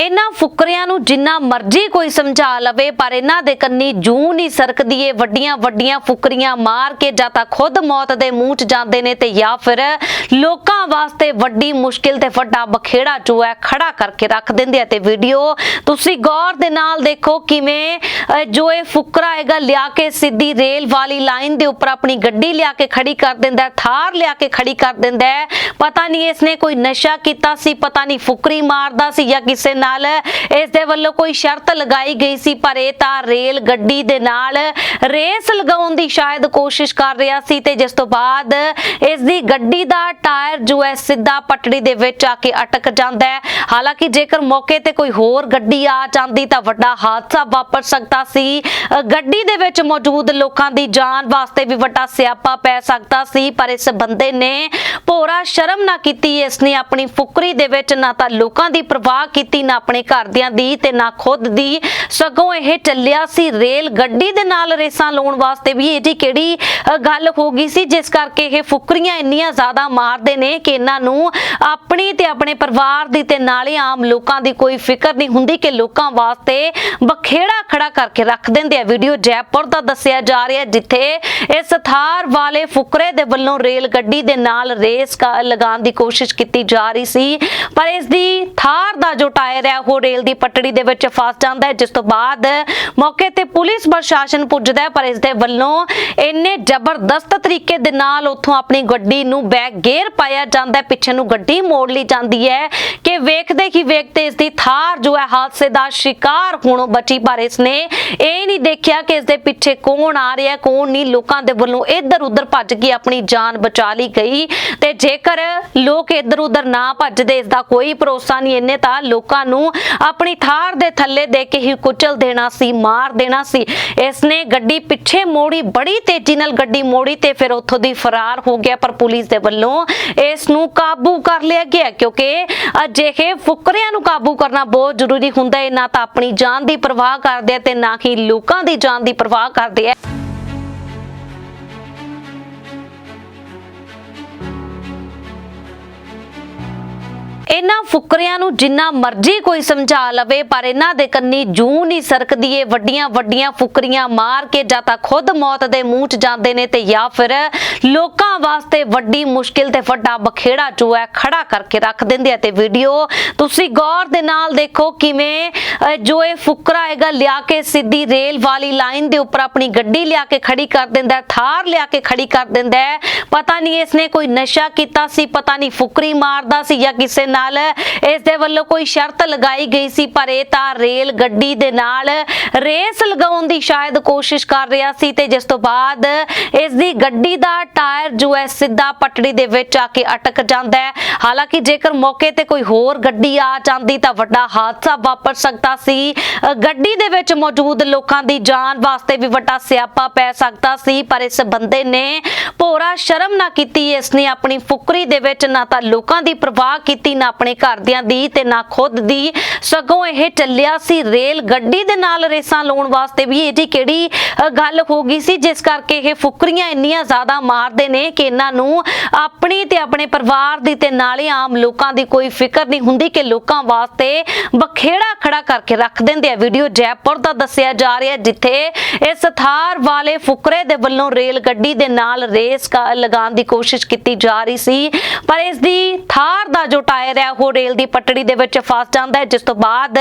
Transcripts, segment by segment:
ਇਹਨਾਂ ਫੁਕਰਿਆਂ ਨੂੰ ਜਿੰਨਾ ਮਰਜ਼ੀ ਕੋਈ ਸਮਝਾ ਲਵੇ, ਪਰ ਇਹਨਾਂ ਦੇ ਕੰਨੀ ਜੂ ਨਹੀਂ ਸਰਕਦੀ। ਏ ਵੱਡੀਆਂ ਵੱਡੀਆਂ ਫੁਕਰੀਆਂ ਮਾਰ ਕੇ ਜਾਂ ਤਾਂ ਖੁਦ ਮੌਤ ਦੇ ਮੂੰਹ 'ਚ ਜਾਂਦੇ ਨੇ ਤੇ ਜਾਂ ਫਿਰ ਲੋਕਾਂ ਵਾਸਤੇ ਵੱਡੀ ਮੁਸ਼ਕਿਲ ਤੇ ਵੱਡਾ ਬਖੇੜਾ ਜੋ ਹੈ ਖੜਾ ਕਰਕੇ ਰੱਖ ਦਿੰਦੇ ਆ ਤੇ ਵੀਡੀਓ ਤੁਸੀਂ ਗੌਰ ਦੇ ਨਾਲ ਦੇਖੋ ਕਿਵੇਂ ਜੋ ਇਹ ਫੁਕਰਾ ਹੈਗਾ ਲਿਆ ਕੇ ਸਿੱਧੀ ਰੇਲ ਵਾਲੀ ਲਾਈਨ ਦੇ ਉੱਪਰ ਆਪਣੀ ਗੱਡੀ ਲਿਆ ਕੇ ਖੜੀ ਕਰ ਦਿੰਦਾ ਥਾਰ ਲਿਆ ਕੇ ਖੜੀ ਕਰ ਦਿੰਦਾ ਪਤਾ ਨਹੀਂ ਇਸਨੇ ਕੋਈ ਨਸ਼ਾ ਕੀਤਾ ਸੀ, ਪਤਾ ਨਹੀਂ ਫੁਕਰੀ ਮਾਰਦਾ ਸੀ ਜਾਂ ਕਿਸੇ ਨਾਲ ਇਸ ਦੇ ਵੱਲੋਂ ਕੋਈ ਸ਼ਰਤ ਲਗਾਈ ਗਈ ਸੀ, ਪਰ ਇਹ ਤਾਂ ਰੇਲ ਗੱਡੀ ਦੇ ਨਾਲ ਰੇਸ ਲਗਾਉਣ ਦੀ ਸ਼ਾਇਦ ਕੋਸ਼ਿਸ਼ ਕਰ ਰਿਹਾ ਸੀ ਤੇ ਜਿਸ ਤੋਂ ਬਾਅਦ ਇਸ ਦੀ ਗੱਡੀ ਦਾ ਟਾਇਰ ਜੋ ਹੈ ਸਿੱਧਾ ਪਟੜੀ ਦੇ ਵਿੱਚ ਆ ਕੇ ਅਟਕ ਜਾਂਦਾ ਹੈ। ਹਾਲਾਂਕਿ ਜੇਕਰ ਮੌਕੇ ਤੇ ਕੋਈ ਹੋਰ ਗੱਡੀ ਆ ਜਾਂਦੀ ਤਾਂ ਵੱਡਾ ਹਾਦਸਾ ਵਾਪਰ ਸਕਦਾ ਸੀ। ਗੱਡੀ ਦੇ ਵਿੱਚ ਮੌਜੂਦ ਲੋਕਾਂ ਦੀ ਜਾਨ ਵਾਸਤੇ ਵੀ ਵੱਡਾ ਸਿਆਪਾ ਪੈ ਸਕਦਾ ਸੀ, ਪਰ ਇਸ ਬੰਦੇ ਨੇ ਭੋਰਾ ਸ਼ਰਮ ਨਾ ਕੀਤੀ। ਇਸ ਨੇ ਆਪਣੀ ਫੁਕਰੀ ਦੇ ਵਿੱਚ ਨਾ ਤਾਂ ਲੋਕਾਂ ਦੀ ਪਰਵਾਹ ਕੀਤੀ, ਨਾ ਆਪਣੇ ਘਰਦਿਆਂ ਦੀ ਤੇ ਨਾ ਖੁਦ ਦੀ। ਸਗੋਂ ਇਹ ਚੱਲਿਆ ਸੀ ਰੇਲ ਗੱਡੀ ਦੇ ਨਾਲ ਰੇਸਾਂ ਲਾਉਣ ਵਾਸਤੇ ਵੀ। ਇਹ ਜੀ ਕਿਹੜੀ ਗੱਲ ਹੋ ਗਈ ਸੀ, ਜਿਸ ਕਰਕੇ ਇਹ ਫੁਕਰੀਆਂ ਇੰਨੀਆਂ ਜ਼ਿਆਦਾ ਮਾਰਦੇ ਨੇ ਕਿ ਇਹਨਾਂ ਨੂੰ ਆਪਣੀ ਤੇ ਆਪਣੇ ਪਰਿਵਾਰ ਦੀ ਤੇ ਨਾਲੇ ਆਮ ਲੋਕਾਂ ਦੀ ਕੋਈ ਫਿਕਰ ਨਹੀਂ ਹੁੰਦੀ ਕਿ ਲੋਕਾਂ ਵਾਸਤੇ ਬਖੇੜਾ ਖੜਾ ਕਰਕੇ ਰੱਖ ਦਿੰਦੇ ਆ। ਵੀਡੀਓ ਜੈਪੁਰ ਦਾ ਦੱਸਿਆ ਜਾ ਰਿਹਾ ਜਿੱਥੇ ਇਸ ਥਾਰ ਵਾਲੇ ਫੁਕਰੇ ਦੇ ਵੱਲੋਂ ਰੇਲ ਗੱਡੀ ਦੇ ਨਾਲ ਰੇਸ ਲਗਾਉਣ ਦੀ ਕੋਸ਼ਿਸ਼ ਕੀਤੀ ਜਾ ਰਹੀ ਸੀ। ਪਰ ਇਸ ਦੀ ਥਾਰ ਦਾ ਜੋ ਟਾਇਰ ਹੈ ਉਹ ਰੇਲ ਦੀ ਪਟੜੀ ਦੇ ਵਿੱਚ ਫਸ ਜਾਂਦਾ ਹੈ। ਜਿਸ ਤੋਂ ਬਾਅਦ ਮੌਕੇ ਤੇ ਪੁਲਿਸ ਪ੍ਰਸ਼ਾਸਨ ਪੁੱਜਦਾ ਹੈ, ਪਰ ਇਸ ਦੇ ਵੱਲੋਂ ਇੰਨੇ ਜ਼ਬਰਦਸਤ ਤਰੀਕੇ ਦੇ ਨਾਲ ਉੱਥੋਂ ਆਪਣੀ ਗੱਡੀ ਨੂੰ ਬੈਕ ਗੇਅਰ ਪਾਇਆ ਜਾਂਦਾ ਹੈ, ਪਿੱਛੇ ਨੂੰ ਗੱਡੀ ਮੋੜ ਲਈ ਜਾਂਦੀ ਹੈ ਕਿ ਵੇਖਦੇ ਹੀ ਵੇਖਦੇ ਇਸ ਦੀ ਥਾਰ ਜੋ ਹੈ, ਹਾਦਸੇ ਦਾ ਸ਼ਿਕਾਰ ਹੋਣੋਂ ਬਚੀ, ਪਰ ਇਸ ਨੇ ਇਹ ਨਹੀਂ ਦੇਖਿਆ ਕਿ ਇਸ ਦੇ ਪਿੱਛੇ ਕੌਣ ਆ ਰਿਹਾ ਕੌਣ ਨਹੀਂ, ਲੋਕਾਂ ਦੇ ਵੱਲੋਂ ਇੱਧਰ ਉੱਧਰ ਭੱਜ ਕੇ ਆਪਣੀ ਜਾਨ ਬਚਾ ਲਈ ਗਈ ਤੇ ਜੇਕਰ ਲੋਕ ਇੱਧਰ ਉੱਧਰ ਨਾ ਭੱਜਦੇ, ਇਸ ਦਾ ਕੋਈ ਭਰੋਸਾ ਨਹੀਂ, ਇਹਨੇ ਤਾਂ ਲੋਕਾਂ ਨੂੰ ਆਪਣੀ ਥਾਰ ਦੇ ਥੱਲੇ ਦੇ ਕੇ ਹੀ ਕੁਚਲ ਦੇਣਾ ਸੀ, ਮਾਰ ਦੇਣਾ ਸੀ। ਇਸ ਨੇ ਗੱਡੀ ਪਿੱਛੇ ਮੋੜੀ, ਬੜੀ ਤੇਜ਼ੀ ਨਾਲ ਗੱਡੀ ਮੋੜੀ ਤੇ ਫਿਰ ਉੱਥੋਂ ਦੀ ਫਰਾਰ ਹੋ ਗਿਆ, ਪਰ ਪੁਲਿਸ ਦੇ ਵੱਲੋਂ ਇਸ ਨੂੰ ਕਾਬੂ ਕਰ ਲਿਆ ਗਿਆ ਕਿਉਂਕਿ ਅਜਿਹੇ ਫੁਕਰਿਆਂ ਨੂੰ ਕਾਬੂ ਕਰਨਾ ਬਹੁਤ ਜ਼ਰੂਰੀ ਹੁੰਦਾ ਹੈ। ਨਾ ਤਾਂ ਆਪਣੀ ਜਾਨ ਦੀ ਪਰਵਾਹ ਕਰਦੇ ਆ ਤੇ ਨਾ ਹੀ ਲੋਕਾਂ ਦੀ ਜਾਨ ਦੀ ਪਰਵਾਹ ਕਰਦੇ ਆ। ਇਹਨਾਂ ਫੁਕਰਿਆਂ ਨੂੰ ਜਿੰਨਾ ਮਰਜ਼ੀ ਕੋਈ ਸਮਝਾ ਲਵੇ, ਪਰ ਇਹਨਾਂ ਦੇ ਕੰਨੀ ਜੂ ਨਹੀਂ ਸਰਕਦੀ ਏ ਵੱਡੀਆਂ ਵੱਡੀਆਂ ਫੁਕਰੀਆਂ ਮਾਰ ਕੇ ਜਾਂ ਤਾਂ ਖੁਦ ਮੌਤ ਦੇ ਮੂੰਹ 'ਚ ਜਾਂਦੇ ਨੇ ਤੇ ਜਾਂ ਫਿਰ ਲੋਕਾਂ ਵਾਸਤੇ ਵੱਡੀ ਮੁਸ਼ਕਿਲ ਤੇ ਵੱਡਾ ਬਖੇੜਾ ਜੋ ਹੈ ਖੜਾ ਕਰਕੇ ਰੱਖ ਦਿੰਦੇ ਆ। ਤੇ ਵੀਡੀਓ ਤੁਸੀਂ ਗੌਰ ਦੇ ਨਾਲ ਦੇਖੋ ਕਿਵੇਂ ਜੋ ਇਹ ਫੁਕਰਾ ਹੈਗਾ ਲਿਆ ਕੇ ਸਿੱਧੀ ਰੇਲ ਵਾਲੀ ਲਾਈਨ ਦੇ ਉੱਪਰ ਆਪਣੀ ਗੱਡੀ ਲਿਆ ਕੇ ਖੜੀ ਕਰ ਦਿੰਦਾ ਥਾਰ ਲਿਆ ਕੇ ਖੜੀ ਕਰ ਦਿੰਦਾ ਹੈ। ਪਤਾ ਨਹੀਂ ਇਸਨੇ ਕੋਈ ਨਸ਼ਾ ਕੀਤਾ ਸੀ, ਪਤਾ ਨਹੀਂ ਫੁਕਰੀ ਮਾਰਦਾ ਸੀ ਜਾਂ ਕਿਸੇ ਨਾਲ ਇਸ ਦੇ ਵੱਲੋਂ ਕੋਈ ਸ਼ਰਤ ਲਗਾਈ ਗਈ ਸੀ, ਪਰ ਇਹ ਤਾਂ ਰੇਲ ਗੱਡੀ ਦੇ ਨਾਲ ਰੇਸ ਲਗਾਉਣ ਦੀ ਸ਼ਾਇਦ ਕੋਸ਼ਿਸ਼ ਕਰ ਰਿਹਾ ਸੀ ਤੇ ਜਿਸ ਤੋਂ ਬਾਅਦ ਇਸ ਦੀ ਗੱਡੀ ਦਾ ਟਾਇਰ ਜੋ ਹੈ ਸਿੱਧਾ ਪਟੜੀ ਦੇ ਵਿੱਚ ਆ ਕੇ ਅਟਕ ਜਾਂਦਾ ਹੈ। ਹਾਲਾਂਕਿ ਜੇਕਰ ਮੌਕੇ ਤੇ ਕੋਈ ਹੋਰ ਗੱਡੀ ਆ ਜਾਂਦੀ ਤਾਂ ਵੱਡਾ ਹਾਦਸਾ ਵਾਪਰ ਸਕਦਾ ਸੀ। ਗੱਡੀ ਦੇ ਵਿੱਚ ਮੌਜੂਦ ਲੋਕਾਂ ਦੀ ਜਾਨ ਵਾਸਤੇ ਵੀ ਵੱਡਾ ਸਿਆਪਾ ਪੈ ਸਕਦਾ ਸੀ, ਪਰ ਇਸ ਬੰਦੇ ਨੇ ਭੋਰਾ ਸ਼ਰਮ ਨਾ ਕੀਤੀ, ਇਸ ਨੇ ਆਪਣੀ ਫੁਕਰੀ ਦੇ ਵਿੱਚ ਨਾ ਤਾਂ ਲੋਕਾਂ ਦੀ ਪਰਵਾਹ ਕੀਤੀ, ਨਾ ਆਪਣੇ ਘਰਦਿਆਂ ਦੀ ਤੇ ਨਾ ਖੁਦ ਦੀ। ਸਗੋਂ ਇਹ ਚੱਲਿਆ ਸੀ ਰੇਲ ਗੱਡੀ ਦੇ ਨਾਲ ਰੇਸਾਂ ਲਾਉਣ ਵਾਸਤੇ ਵੀ। ਇਹ ਜੀ ਕਿਹੜੀ ਗੱਲ ਹੋ ਗਈ ਸੀ? ਜਿਸ ਕਰਕੇ ਇਹ ਫੁਕਰੀਆਂ ਇੰਨੀਆਂ ਜ਼ਿਆਦਾ ਮਾਰਦੇ ਨੇ ਕਿ ਇਹਨਾਂ ਨੂੰ ਆਪਣੀ ਤੇ ਆਪਣੇ ਪਰਿਵਾਰ ਦੀ ਤੇ ਨਾਲੇ ਆਮ ਲੋਕਾਂ ਦੀ ਕੋਈ ਫਿਕਰ ਨਹੀਂ ਹੁੰਦੀ ਕਿ ਲੋਕਾਂ ਵਾਸਤੇ ਬਖੇੜਾ ਖੜਾ ਕਰਕੇ ਰੱਖ ਦਿੰਦੇ ਆ। ਵੀਡੀਓ ਜੈਪੁਰ ਦਾ ਦੱਸਿਆ ਜਾ ਰਿਹਾ ਜਿੱਥੇ ਇਸ ਥਾਰ ਵਾਲੇ ਫੁਕਰੇ ਦੇ ਵੱਲੋਂ ਰੇਲ ਗੱਡੀ ਦੇ ਨਾਲ ਰੇਸ ਲਗਾਉਣ ਦੀ ਕੋਸ਼ਿਸ਼ ਕੀਤੀ ਜਾ ਰਹੀ ਸੀ। ਪਰ ਇਸ ਦੀ ਥਾਰ ਦਾ ਜੋ ਟਾਇਰ ਹੈ ਉਹ ਰੇਲ ਦੀ ਪਟੜੀ ਦੇ ਵਿੱਚ ਫਸ ਜਾਂਦਾ ਹੈ। ਜਿਸ ਤੋਂ ਬਾਅਦ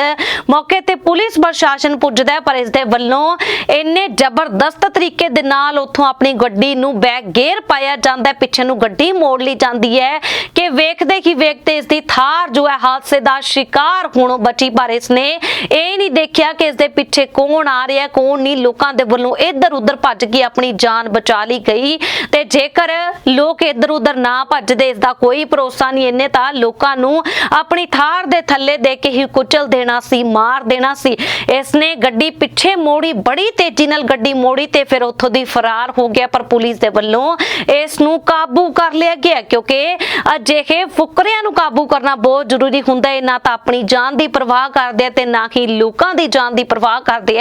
ਮੌਕੇ ਤੇ ਪੁਲਿਸ ਪ੍ਰਸ਼ਾਸਨ ਪੁੱਜਦਾ ਹੈ, ਪਰ ਇਸ ਦੇ ਵੱਲੋਂ ਇੰਨੇ ਜ਼ਬਰਦਸਤ ਤਰੀਕੇ ਦੇ ਨਾਲ ਉੱਥੋਂ ਆਪਣੀ ਗੱਡੀ ਨੂੰ ਬੈਕ ਗੇਅਰ ਪਾਇਆ ਜਾਂਦਾ ਹੈ। ਪਿੱਛੇ ਨੂੰ ਗੱਡੀ ਮੋੜ ਲਈ ਜਾਂਦੀ ਹੈ। ਕਿ ਵੇਖਦੇ ਹੀ ਵੇਖਦੇ ਇਸ ਦੀ ਥਾਰ ਜੋ ਹੈ, ਹਾਦਸੇ ਦਾ ਸ਼ਿਕਾਰ ਹੋਣੋਂ ਬਚੀ, ਪਰ ਇਸ ਨੇ ਇਹ ਨਹੀਂ ਦੇਖਿਆ ਕਿ ਇਸ ਦੇ ਪਿੱਛੇ ਕੌਣ ਆ ਰਿਹਾ ਕੌਣ ਨਹੀਂ। ਲੋਕਾਂ ਦੇ ਵੱਲੋਂ ਇੱਧਰ ਉੱਧਰ ਭੱਜ ਕੇ ਆਪਣੀ ਜਾਨ ਬਚਾ ਲਈ ਗਈ। ਤੇ ਜੇਕਰ ਲੋਕ ਇੱਧਰ ਉੱਧਰ ਨਾ ਭੱਜਦੇ, ਇਸ ਦਾ ਕੋਈ ਭਰੋਸਾ ਨਹੀਂ। ਇੰਨੇ ਤਾਂ ਲੋਕਾਂ ਨੂੰ ਆਪਣੀ ਥਾਰ ਦੇ ਥੱਲੇ ਦੇ ਕੇ ਹੀ ਕੁਚਲ ਦੇਣਾ ਸੀ, ਮਾਰ ਦੇਣਾ ਸੀ। ਇਸ ਨੇ ਗੱਡੀ ਪਿੱਛੇ ਮੋੜੀ, ਬੜੀ ਤੇਜ਼ੀ ਨਾਲ ਗੱਡੀ ਮੋੜੀ ਤੇ ਫਿਰ ਉੱਥੋਂ ਦੀ ਫਰਾਰ ਹੋ ਗਿਆ। ਪਰ ਪੁਲਿਸ ਦੇ ਵੱਲੋਂ ਇਸ ਨੂੰ ਕਾਬੂ ਕਰ ਲਿਆ ਗਿਆ ਕਿਉਂਕਿ ਅਜਿਹੇ ਫੁਕਰਿਆਂ ਨੂੰ ਕਾਬੂ ਕਰਨਾ ਬਹੁਤ ਜ਼ਰੂਰੀ ਹੁੰਦਾ ਹੈ। ਨਾ ਤਾਂ ਆਪਣੀ ਜਾਨ ਦੀ ਪਰਵਾਹ ਕਰਦੇ ਤੇ ਨਾ ਹੀ ਲੋਕਾਂ ਦੀ ਜਾਨ ਦੀ ਪਰਵਾਹ ਕਰਦੇ